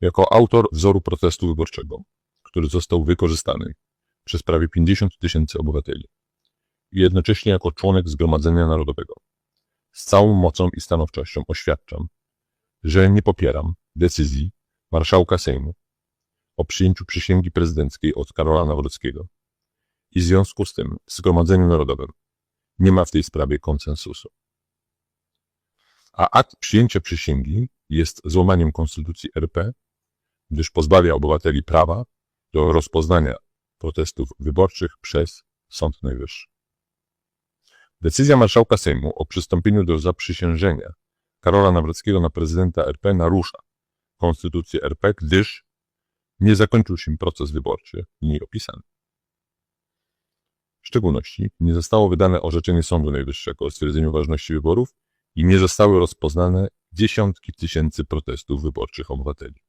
Jako autor wzoru protestu wyborczego, który został wykorzystany przez prawie 50 tysięcy obywateli i jednocześnie jako członek Zgromadzenia Narodowego, z całą mocą i stanowczością oświadczam, że nie popieram decyzji marszałka Sejmu o przyjęciu przysięgi prezydenckiej od Karola Nawrockiego i w związku z tym w Zgromadzeniu Narodowym nie ma w tej sprawie konsensusu. A akt przyjęcia przysięgi jest złamaniem Konstytucji RP, gdyż pozbawia obywateli prawa do rozpoznania protestów wyborczych przez Sąd Najwyższy. Decyzja marszałka Sejmu o przystąpieniu do zaprzysiężenia Karola Nawrockiego na prezydenta RP narusza Konstytucję RP, gdyż nie zakończył się proces wyborczy w niej opisany. W szczególności nie zostało wydane orzeczenie Sądu Najwyższego o stwierdzeniu ważności wyborów i nie zostały rozpoznane dziesiątki tysięcy protestów wyborczych obywateli.